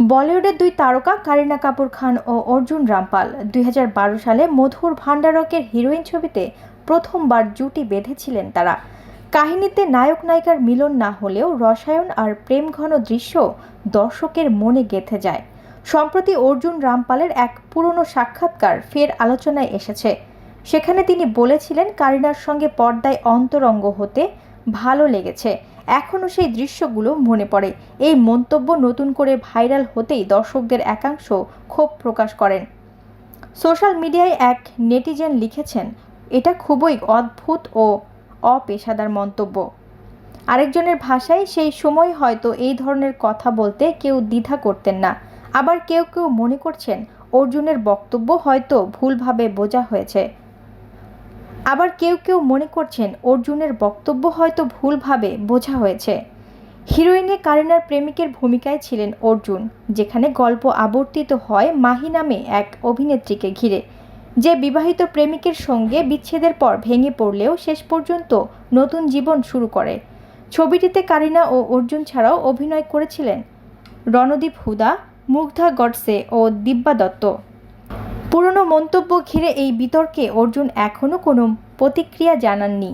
বলিউডের দুই তারকা কারিনা কাপুর খান ও অর্জুন রামপাল দুই হাজার বারো সালে মধুর ভান্ডারকের হিরোইন ছবিতে প্রথমবার জুটি বেঁধেছিলেন তারা। কাহিনীতে নায়ক নায়িকার মিলন না হলেও রসায়ন আর প্রেমঘন দৃশ্য দর্শকের মনে গেঁথে যায়। সম্প্রতি অর্জুন রামপালের এক পুরনো সাক্ষাৎকার ফের আলোচনায় এসেছে। সেখানে তিনি বলেছিলেন, কারিনার সঙ্গে পর্দায় অন্তরঙ্গ হতে ভালো লেগেছে। এখনও সেই দৃশ্যগুলো মনে পড়ে। এই মন্তব্য নতুন করে ভাইরাল হতেই দর্শকদের একাংশ ক্ষোভ প্রকাশ করেন। সোশ্যাল মিডিয়ায় এক নেটিজেন লিখেছেন, এটা খুবই অদ্ভুত ও অপেশাদার মন্তব্য। আরেকজনের ভাষায়, সেই সময় হয়তো এই ধরনের কথা বলতে কেউ দ্বিধা করতেন না। আবার কেউ কেউ মনে করছেন, অর্জুনের বক্তব্য হয়তো ভুলভাবে বোঝা হয়েছে। আবার কেউ কেউ মনে করছেন অর্জুনের বক্তব্য হয়তো ভুলভাবে বোঝা হয়েছে। হিরোইনে কারিনার প্রেমিকের ভূমিকায় ছিলেন অর্জুন, যেখানে গল্প আবর্তিত হয় মাহি নামে এক অভিনেত্রীকে ঘিরে। যে বিবাহিত প্রেমিকের সঙ্গে বিচ্ছেদের পর ভেঙে পড়লেও শেষ পর্যন্ত নতুন জীবন শুরু করে। ছবিটিতে কারিনা ও অর্জুন ছাড়াও অভিনয় করেছিলেন রণদীপ হুদা, মুগ্ধা গডসে ও দিব্যা দত্ত। পুরনো মন্তব্য ঘিরে এই বিতর্কে অর্জুন এখনও কোনো প্রতিক্রিয়া জানাননি।